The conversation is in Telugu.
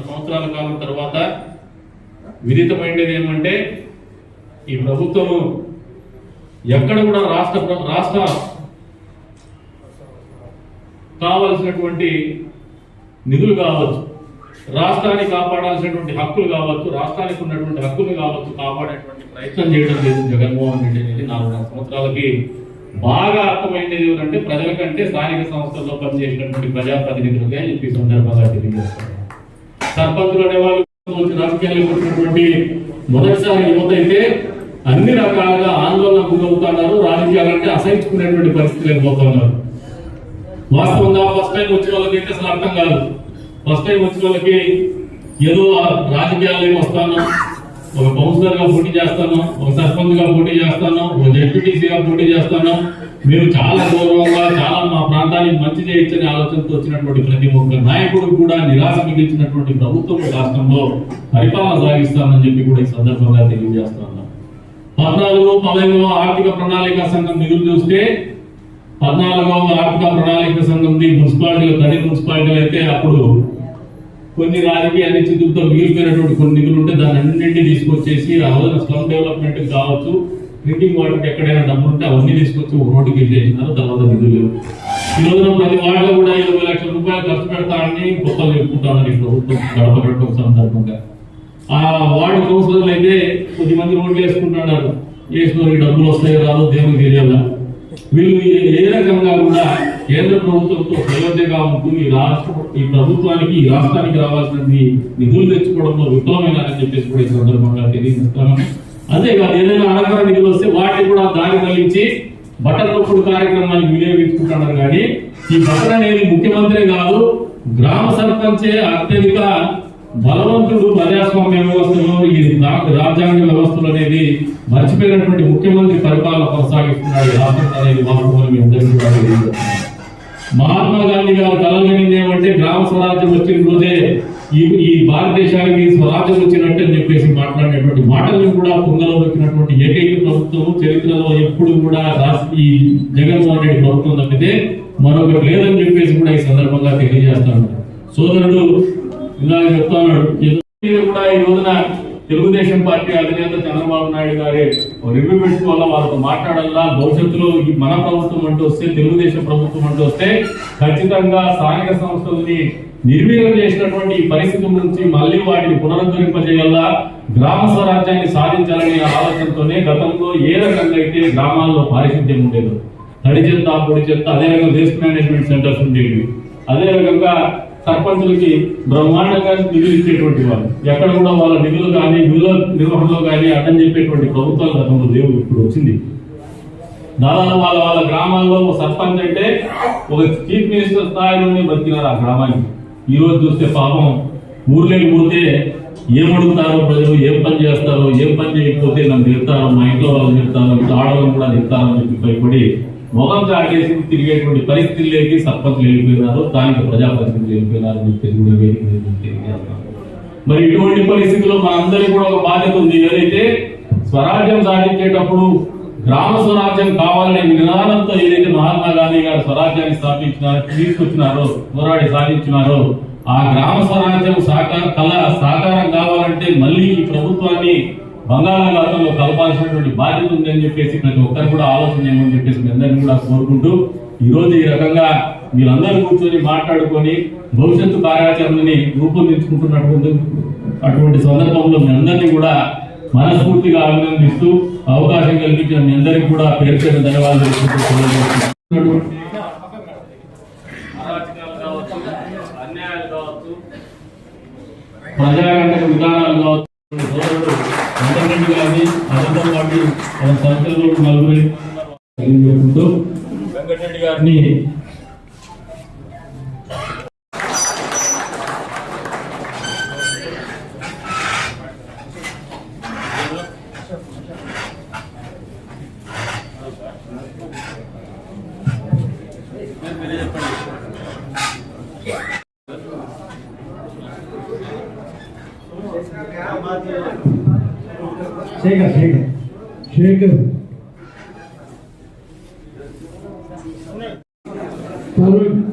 సంవత్సరాల కాలం తర్వాత విదితమైనది ఏమంటే ఈ ప్రభుత్వము ఎక్కడ కూడా రాష్ట్ర రాష్ట్ర కావలసినటువంటి నిధులు కావచ్చు రాష్ట్రాన్ని కాపాడాల్సినటువంటి హక్కులు కావచ్చు రాష్ట్రానికి ఉన్నటువంటి హక్కులు కావచ్చు కాపాడేటువంటి ప్రయత్నం చేయడం లేదు జగన్మోహన్ రెడ్డి అనేది నాలుగు సంవత్సరాలకి బాగా అర్థమైనది ఎవరంటే ప్రజల కంటే స్థానిక సంస్థల్లో పనిచేసినటువంటి ప్రజాప్రతినిధులుగా చెప్పి ఈ సందర్భంగా తెలియజేస్తారు సర్పంచులు అనేవాళ్ళు వచ్చి రాజకీయాల్లో వచ్చినటువంటి మొదటిసారి యువత అయితే అన్ని రకాలుగా ఆందోళన గురవుతున్నారు రాజకీయాలంటే అసహించుకునేటువంటి పరిస్థితులు పోతున్నారు. వాస్తవంగా ఫస్ట్ టైం వచ్చిన వాళ్ళకి అయితే అసలు అర్థం కాదు. ఫస్ట్ టైం వచ్చిన వాళ్ళకి ఏదో రాజకీయాలు ఏమి వస్తాను ఒక కౌన్సిలర్గా పోటీ చేస్తాను ఒక సర్పంచ్గా పోటీ చేస్తాను ఒక జెడ్పీటీసీ గా పోటీ చేస్తాను. మేము చాలా గౌరవంగా చాలా మా ప్రాంతానికి మంచి చేయొచ్చనే ఆలోచనతో వచ్చినటువంటి ప్రతి ఒక్క నాయకుడు కూడా నిరాశ మిగిలించినటువంటి ప్రభుత్వం రాష్ట్రంలో పరిపాలన సాగిస్తానని చెప్పి కూడా ఈ సందర్భంగా తెలియజేస్తాను. పద్నాలుగు పదహైదవ ఆర్థిక ప్రణాళిక సంఘం నిధులు చూస్తే పద్నాలుగవ ఆర్థిక ప్రణాళిక సంఘం మున్సిపాలిటీలు తడి మున్సిపాలిటీలు అయితే అప్పుడు కొన్ని రాజకీయ అనిశ్చితులతో మిగిలిపోయినటువంటి కొన్ని నిధులు ఉంటే దాన్ని అన్నింటినీ తీసుకొచ్చేసి ఆ స్లమ్ డెవలప్మెంట్ కావచ్చు డ్రింకింగ్ వాటర్కి ఎక్కడైనా డబ్బులు ఉంటే అవన్నీ తీసుకొచ్చి ఒక రోడ్డుకి వెళ్ళేసినారు. తర్వాత నిధులు లేవు. ఈ రోజున ప్రతి వాళ్ళు కూడా ఇరవై లక్షల రూపాయలు ఖర్చు పెడతానని గొప్పలు చెప్పుకుంటామని ఈ ప్రభుత్వం గడప పెట్టడం సందర్భంగా. ఆ వార్డు కౌన్సిలర్లు అయితే కొద్ది మంది రోడ్లు వేసుకుంటున్నారు. వేసుకుని డబ్బులు వస్తాయో రాదో దేవునికి తెలియాలా? వీళ్ళు ఏ రకంగా కూడా కేంద్ర ప్రభుత్వంతో సయోధ్యగా ఉంటూ ఈ రాష్ట్ర ఈ ప్రభుత్వానికి ఈ రాష్ట్రానికి రావాల్సినది నిధులు తెచ్చుకోవడంలో విఫలమైనారని చెప్పేసి కూడా ఈ సందర్భంగా తెలియజేస్తాను అంతేకాదు ఏదైనా అనగర నిధులు వస్తే వాటిని కూడా దారి మళ్ళించి బట్టల నొప్పుడు కార్యక్రమాన్ని వినియోగించుకుంటున్నారు. కానీ ఈ బట్టలు అనేది ముఖ్యమంత్రి కాదు గ్రామ సర్పంచే అత్యధిక బలవంతుడు ప్రజాస్వామ్య వ్యవస్థలో ఈ రాజ్యాంగ వ్యవస్థలు అనేది మర్చిపోయినటువంటి ముఖ్యమంత్రి గాంధీ గారు కలగనింది ఏమంటే గ్రామ స్వరాజ్యం వచ్చిన రోజే ఈ ఈ భారతదేశానికి స్వరాజ్యం వచ్చినట్టు అని చెప్పేసి మాట్లాడినటువంటి మాటలను కూడా పొంగలో వచ్చినటువంటి ఏకైక ప్రభుత్వం చరిత్రలో ఎప్పుడు కూడా రాష్ట్ర ఈ జగన్మోహన్ రెడ్డి ప్రభుత్వం తప్పితే మరొకటి లేదని చెప్పేసి కూడా ఈ సందర్భంగా తెలియజేస్తాను సోదరుడు ఇలా చెప్తాను కూడా ఈ రోజున తెలుగుదేశం పార్టీ అధినేత చంద్రబాబు నాయుడు గారి రివ్యూ పెట్టుకోవాలా? వాళ్ళతో మాట్లాడాలా? భవిష్యత్తులో ఈ మన ప్రభుత్వం అంటూ వస్తే తెలుగుదేశం ప్రభుత్వం అంటూ వస్తే ఖచ్చితంగా స్థానిక సంస్థలని నిర్వీర్యం చేసినటువంటి ఈ పరిస్థితి నుంచి మళ్ళీ వాటిని పునరుద్ధరింపజేయాలా? గ్రామ స్వరాజ్యాన్ని సాధించాలనే ఆలోచనతోనే గతంలో ఏ రకంగా అయితే గ్రామాల్లో పారిశుద్ధ్యం ఉండేదో తడి చెత్త పొడి చెత్త అదే వేస్ట్ మేనేజ్మెంట్ సెంటర్స్ ఉండేవి. అదే విధంగా సర్పంచులకి బ్రహ్మాండంగా నిధులు ఇచ్చేటువంటి వాళ్ళు. ఎక్కడ కూడా వాళ్ళ నిధులు కానీ నిధుల నిర్వహణలో కానీ అడ్డం చెప్పేటువంటి ప్రభుత్వాలు గతంలో లేవు ఇప్పుడు వచ్చింది. దాదాపు వాళ్ళ వాళ్ళ గ్రామాల్లో ఒక సర్పంచ్ అంటే ఒక చీఫ్ మినిస్టర్ స్థాయిలోనే బతికినారు ఆ గ్రామానికి. ఈ రోజు చూస్తే పాపం ఊర్లోకి పోతే ఏమడుగుతారో ప్రజలు ఏం పని చేస్తారో ఏం పని చేయకపోతే నన్ను తిడతారో మా ఇంట్లో వాళ్ళు తిడతారో ఇంట్లో ఆడవాళ్ళు కూడా తిడతారో చెప్పి భయపడి మొదలు చాటేసి తిరిగేటువంటి పరిస్థితుల్లోకి సర్పంచులు వెళ్ళిపోయినారు స్థానిక ప్రజాప్రతినిధులు వెళ్ళిపోయినారు అని చెప్పేసి కూడా వేదిక తెలియజేస్తాను మరి ఇటువంటి పరిస్థితుల్లో మనందరికీ కూడా ఒక బాధ్యత ఉంది. ఏదైతే స్వరాజ్యం సాధించేటప్పుడు గ్రామ స్వరాజ్యం కావాలనే నినాదంతో ఏదైతే మహాత్మా గాంధీ గారు స్వరాజ్యాన్ని స్థాపించినారో తీసుకొచ్చినారో పోరాడి సాధించినారో ఆ గ్రామ స్వరాజ్యం సాకార కళ సాకారం కావాలంటే మళ్ళీ ఈ ప్రభుత్వాన్ని బంగాళాఖాతంలో కలపాల్సినటువంటి బాధ్యత ఉందని చెప్పేసి ప్రతి ఒక్కరు కూడా ఆలోచన చేయమని చెప్పేసి మీ అందరినీ కూడా కోరుకుంటూ ఈ రోజు ఈ రకంగా మీరందరూ కూర్చొని మాట్లాడుకొని భవిష్యత్తు కార్యాచరణని రూపొందించుకుంటున్నటువంటి అటువంటి సందర్భంలో మీ అందరినీ కూడా మనస్ఫూర్తిగా అభినందిస్తూ అవకాశం కల్పించిన మీ అందరికీ కూడా పేరు పేరు ధన్యవాదాలు తెలుపుతూ అన్యాయాలు కావచ్చు, విధానాలు కావచ్చు సోదరుడు వెంకటరెడ్డి గారిని అనంతం పార్టీ సంఖ్యలో సంస్థలు తెలియజేసుకుంటూ వెంకటరెడ్డి గారిని 제가 제가 제가 돈을